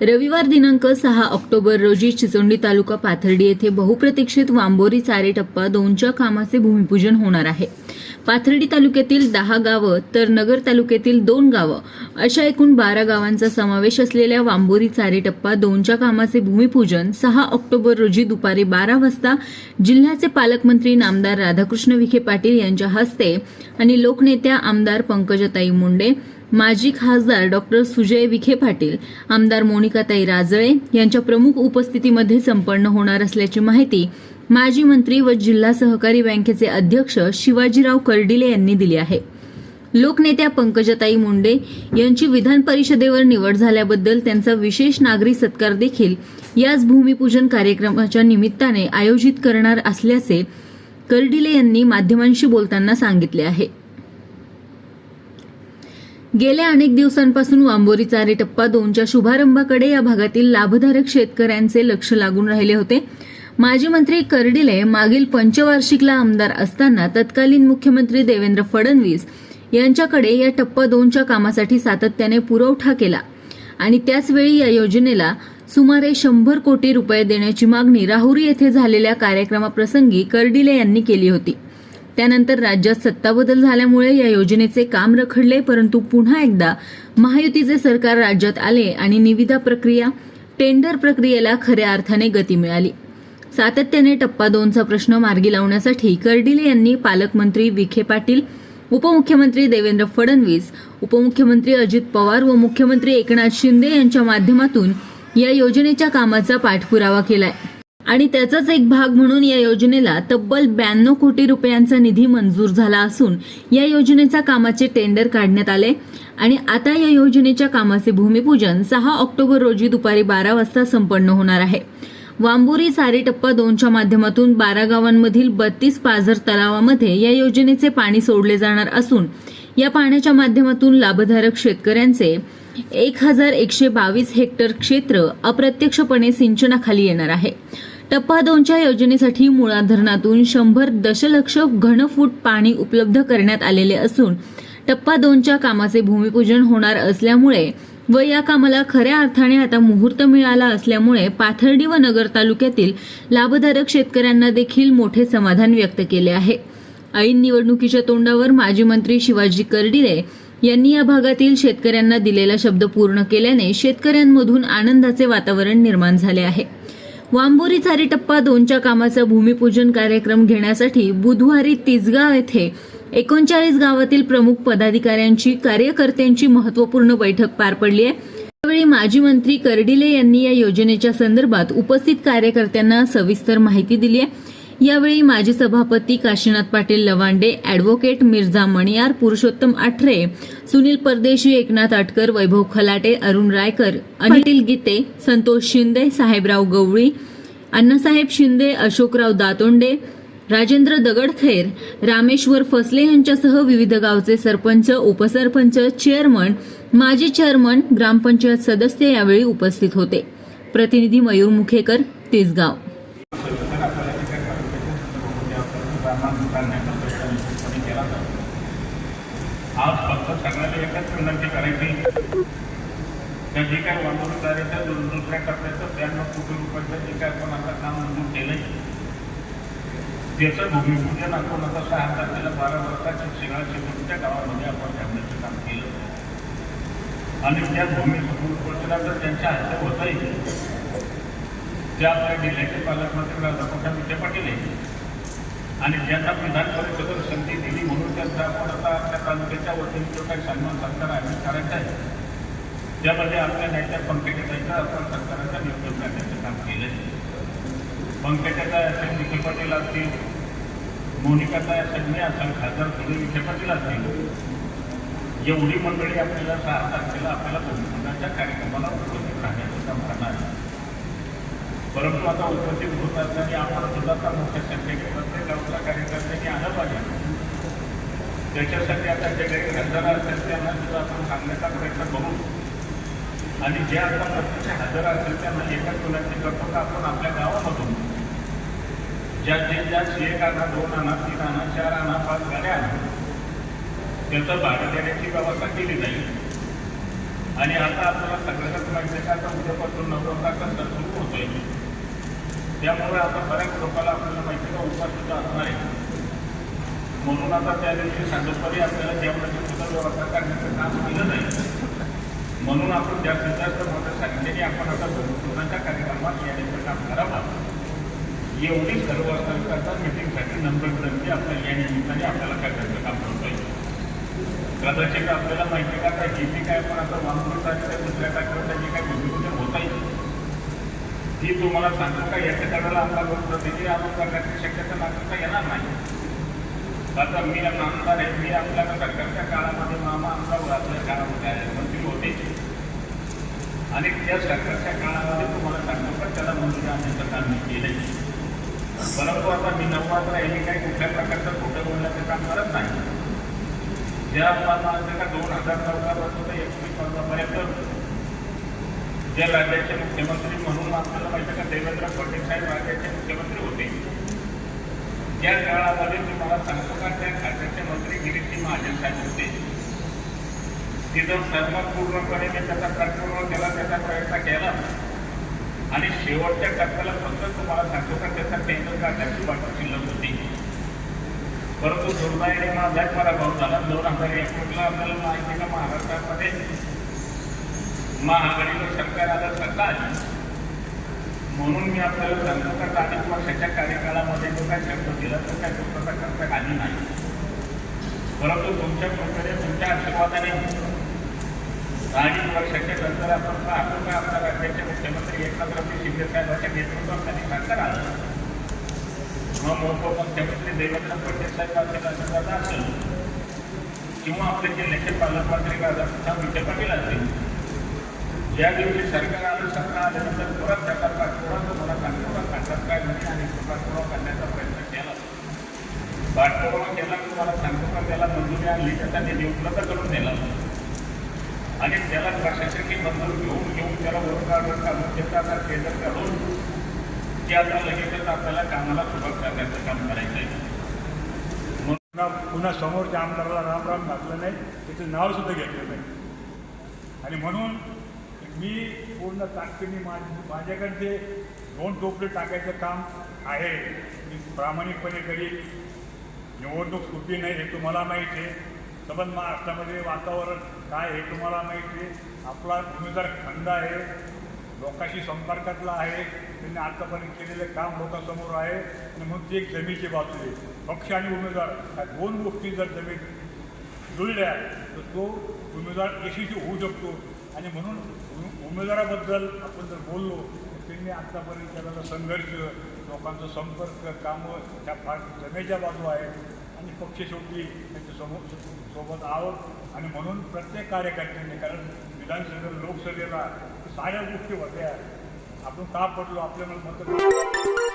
रविवार दिनांक सहा ऑक्टोबर रोजी चिचोंडी तालुका पाथर्डी येथे बहुप्रतीक्षित वांबोरी चारे टप्पा दोनच्या कामाचे भूमिपूजन होणार आहे. पाथर्डी तालुक्यातील दहा गावं तर नगर तालुक्यातील दोन गावं. अशा एकूण बारा गावांचा समावेश असलेल्या वांबोरी चारे टप्पा दोनच्या कामाचे भूमिपूजन सहा ऑक्टोबर रोजी दुपारी बारा वाजता जिल्ह्याचे पालकमंत्री नामदार राधाकृष्ण विखे पाटील यांच्या हस्ते आणि लोकनेत्या आमदार पंकजताई मुंडे माजी खासदार डॉक्टर सुजय विखे पाटील आमदार मोनिकाताई राजळे यांच्या प्रमुख उपस्थितीमध्ये संपन्न होणार असल्याची माहिती माजी मंत्री व जिल्हा सहकारी बँकेचे अध्यक्ष शिवाजीराव कर्डिले यांनी दिली आहे. लोकनेत्या पंकजताई मुंडे यांची विधान परिषदेवर निवड झाल्याबद्दल त्यांचा विशेष नागरी सत्कार देखील याच भूमिपूजन कार्यक्रमाच्या निमित्ताने आयोजित करणार असल्याचे कर्डिले यांनी माध्यमांशी बोलताना सांगितले आहे. गेल्या अनेक दिवसांपासून वांबोरी चारे टप्पा दोनच्या शुभारंभाकडे या भागातील लाभधारक शेतकऱ्यांचे लक्ष लागून राहिले होते. माजी मंत्री कर्डिले मागील पंचवार्षिकला आमदार असताना तत्कालीन मुख्यमंत्री देवेंद्र फडणवीस यांच्याकडे या टप्पा दोनच्या कामासाठी सातत्याने पुरवठा केला. आणि त्याचवेळी या योजनेला सुमारे शंभर कोटी रुपये देण्याची मागणी राहुरी येथे झालेल्या कार्यक्रमाप्रसंगी कर्डिले यांनी केली होती. त्यानंतर राज्यात सत्ताबदल झाल्यामुळे या योजनेचे काम रखडले परंतु पुन्हा एकदा महायुतीचे सरकार राज्यात आले आणि निविदा प्रक्रिया टेंडर प्रक्रियेला खऱ्या अर्थाने गती मिळाली. सातत्याने टप्पा दोनचा प्रश्न मार्गी लावण्यासाठी कर्डिले यांनी पालकमंत्री विखे पाटील उपमुख्यमंत्री देवेंद्र फडणवीस उपमुख्यमंत्री अजित पवार व मुख्यमंत्री एकनाथ शिंदे यांच्या माध्यमातून या योजनेच्या कामाचा पाठपुरावा केलाय. आणि त्याचाच एक भाग म्हणून या योजनेला तब्बल ब्याण्णव कोटी रुपयांचा निधी मंजूर झाला असून या योजनेच्या कामाचे टेंडर काढण्यात आले. आणि आता या योजनेच्या कामाचे भूमिपूजन सहा ऑक्टोबर रोजी दुपारी बारा वाजता संपन्न होणार आहे. वांबुरी सारे टप्पा दोनच्या माध्यमातून बारा गावांमधील बत्तीस पाझर तलावामध्ये या योजनेचे पाणी सोडले जाणार असून या पाण्याच्या माध्यमातून लाभधारक शेतकऱ्यांचे एक हजार एकशे बावीस हेक्टर क्षेत्र अप्रत्यक्षपणे सिंचनाखाली येणार आहे. टप्पा दोनच्या योजनेसाठी मुळा धरणातून शंभर दशलक्ष घनफूट पाणी उपलब्ध करण्यात आलेले असून टप्पा दोनच्या कामाचे भूमिपूजन होणार असल्यामुळे व या कामाला खऱ्या अर्थाने आता मुहूर्त मिळाला असल्यामुळे पाथर्डी व नगर तालुक्यातील लाभधारक शेतकऱ्यांना देखील मोठे समाधान व्यक्त केले आहे. ऐन निवडणुकीच्या तोंडावर माजी मंत्री शिवाजी कर्डिले यांनी या भागातील शेतकऱ्यांना दिलेला शब्द पूर्ण केल्याने शेतकऱ्यांमधून आनंदाचे वातावरण निर्माण झाले आहे. वांबोरी चारी टप्पा दोनच्या कामाचा भूमिपूजन कार्यक्रम घेण्यासाठी बुधवारी तिसगाव येथे एकोणचाळीस गावातील प्रमुख पदाधिकाऱ्यांची कार्यकर्त्यांची महत्त्वपूर्ण बैठक पार पडली आहे. त्यावेळी माजी मंत्री कर्डिले यांनी या योजनेच्या संदर्भात उपस्थित कार्यकर्त्यांना सविस्तर माहिती दिली आहे. यावेळी माजी सभापती काशीनाथ पाटील लवांडे अॅडव्होकेट मिर्झा मणियार पुरुषोत्तम आठरे सुनील परदेशी एकनाथ आटकर वैभव खलाटे अरुण रायकर अनिल गीते संतोष शिंदे साहेबराव गवळी अण्णासाहेब शिंदे अशोकराव दातोंडे राजेंद्र दगडखेर रामेश्वर फसले यांच्यासह विविध गावचे सरपंच उपसरपंच चेअरमन माजी चेअरमन ग्रामपंचायत सदस्य यावेळी उपस्थित होते. प्रतिनिधी मयूर मुखेकर तिसगाव आज फक्त सगळ्याला एकच विनंती करायची. त्या जे काय वाढवणाऱ्याच्या दुसऱ्या टप्प्याचं ब्याण्णव कोटी रुपयाचं जे काय आपण आता काम मंजूर केलंय त्याचं भूमिपूजन आपण आता सहा तारखेला बारा वर्षाच्या शिक्षणा चिपळूणच्या गावामध्ये आपण ठेवण्याचं काम केलं. आणि त्या भूमिपूजनाचं त्यांच्या हस्ते होतंय त्या आपल्या जिल्ह्याचे पालकमंत्री राधाकृष्ण विखे पाटील आहे. आणि ज्यांना विधान परिषदेवर संधी दिली म्हणून त्यांचा आपण आता आपल्या तालुक्याच्या वतीने जो काही सन्मान सत्कार आयोजित करायचा आहे. त्यामध्ये आपल्या नेत्या पंकजाचा आपण सत्काराचा नियोजन करण्याचं काम केलं आहे असेल विखे पाटील असतील मोनिकाचा असेल मी असेल खासदार सुनील विखे पाटील असतील. एवढी मंडळी आपल्याला सहा तारखेला आपल्याला भूमिपूजनाच्या कार्यक्रमाला उपस्थित राहण्याचं काम करणार आहे. परंतु आता उपस्थित होत असल्याने आपण सुद्धा आता मोठ्या संख्येने प्रत्येक गावच्या कार्यकर्त्यांनी आलं पाहिजे. त्याच्यासाठी आता जे काही घटना असेल त्यांना सुद्धा आपण सांगण्याचा प्रयत्न करू. आणि जे आता प्रत्यक्ष हजर असेल त्यांना एका मुलाची करतो आपण आपल्या गावामधून. ज्या जे ज्या एक आणा दोन आणा तीन आणा चार आणा पाच गाड्या आणा. त्याचं भाडं देण्याची व्यवस्था केली जाईल आणि आता आपल्याला सगळ्यांनाच माहिती आहे आता उद्यापासून नवरात्राचा सण सुरू होतोय त्यामुळे आता बऱ्याच लोकांना आपल्याला माहिती का उपास सुद्धा असणार आहे. म्हणून आता त्या दिवशी सांगोपरी आपल्याला जेवणाची सुद्धा व्यवस्था करण्याचं काम केलं जाईल. म्हणून आपण जास्तीत जास्त सांगितले की आपण आता भूमिपूजनाच्या कार्यक्रमात येण्याचं काम करावं. एवढी सर्व सरकारचा मिटिंगसाठी नंबर विनंती आपल्याला या निमित्ताने आपल्याला करण्याचं कदाचित आपल्याला माहिती का? काय जी काय? पण आता वामपूर तारखेच्या दुसऱ्या टाकीवर त्याची काय भूमिपूजन होत आहे? ती तुम्हाला सांगतो का? याच्या काळाला आमदार प्रतिनिधी आणून करण्याची शक्यता नागरिकता येणार नाही. आता मी आमदार आहे. मी आपल्या सरकारच्या काळामध्ये मामा आमदार आपल्या काळामध्ये आहे, मंत्री होते. आणि त्या सरकारच्या काळामध्ये तुम्हाला सांगतो का? त्याला मंजुरी आणण्याचं काम मी केलं. परंतु आता मी नवरात्र हे मी काही कुठल्या प्रकारचं खोटं बोलण्याचं काम करत नाही. ज्या माणसाला दोन हजार चौदापासून ते एकवीस वर्षापर्यंत जे राज्याचे मुख्यमंत्री म्हणून आपल्याला माहिती का देवेंद्र फडणवीस साहेब राज्याचे मुख्यमंत्री होते. त्या काळामध्ये तुम्हाला सांगतो का त्या खात्याचे मंत्री गिरीशी महाजन साहेब होते. तिथं सर्व पूर्णपणे मी त्याचा कंट्रोल केला त्याचा प्रयत्न केला. आणि शेवटच्या टप्प्याला फक्त तुम्हाला सांगतो का त्याचा टेंडर काढण्याची वाटप शिल्लक होती. परंतु दुर्दैवाने माझा पराभव झाला. दोन हजार एकोणीसला आपल्याला माहिती का महाराष्ट्रामध्ये महाआघाडीचं सरकार आलं सत्ता आली? म्हणून मी आपल्याला सांगतो का अडीच वर्षाच्या कार्यकाळामध्ये जो काय शब्द दिला तो त्या शब्दाचा खर्च आली नाही. परंतु तुमच्या प्रकारे तुमच्या आशीर्वादाने अडीच वर्षाच्या नंतर आपण पाहतो का आपल्या राज्याचे मुख्यमंत्री एकनाथरावजी शिंदे साहेबांच्या नेतृत्वाखाली सरकार आलं. किंवा उपमुख्यमंत्री देवेंद्र फडणवीस साहेब असेल असेल किंवा आपले जिल्ह्याचे पालकमंत्री राधाकृष्ण विखे पाटील असतील ज्या दिवशी सरकार आलं सरकार आल्यानंतर परत त्याचा पाठपुरावा तुम्हाला पाठपुरावा करण्यात काय म्हणे आणि तो पाठपुरावा करण्याचा प्रयत्न केला पाठपुरावा केला तुम्हाला सांगतो का त्याला मंजुरी आणली त्याचा निधी उपलब्ध करून दिला आणि त्याला प्रशासकीय मंजूर घेऊन घेऊन त्याला वरून काढून काढून त्याचा आता काढून की आता लगेचच आपल्याला कामाला सुरुवात करण्याचं काम करायचं आहे म्हणून पुन्हा समोरच्या आमदाराला राम राम घातलं नाही त्याचं नाव सुद्धा घेतलं नाही. आणि म्हणून मी पूर्ण ताकदीने मा माझ्याकडचे दोन टोपले टाकायचं काम आहे. मी प्रामाणिकपणे करीन निवडणूक सुटी नाही हे तुम्हाला माहिती आहे. सबंध महाराष्ट्रामध्ये वातावरण काय हे तुम्हाला माहिती आहे. आपला उमेदवार खंड आहे. लोकांशी संपर्कातला आहे. त्यांनी आतापर्यंत केलेले काम लोकांसमोर आहे. आणि मग ती एक जमीची बाजू आहे. पक्ष आणि उमेदवार या दोन गोष्टी जर जमीन जुळल्या तर तो उमेदवार यशस्वी होऊ शकतो. आणि म्हणून उमेदवाराबद्दल आपण जर बोललो तर त्यांनी आत्तापर्यंत केलेला संघर्ष लोकांचा संपर्क कामं ह्या फार जमेच्या बाजू आहेत. आणि पक्ष शेवटी त्यांच्यासमोर सोबत आहोत. आणि म्हणून प्रत्येक कार्यकर्त्यांनी कारण विधानसभेला लोकसभेला साऱ्या गोष्टी होत्या. आपण का पडलो? आपल्यामुळे मत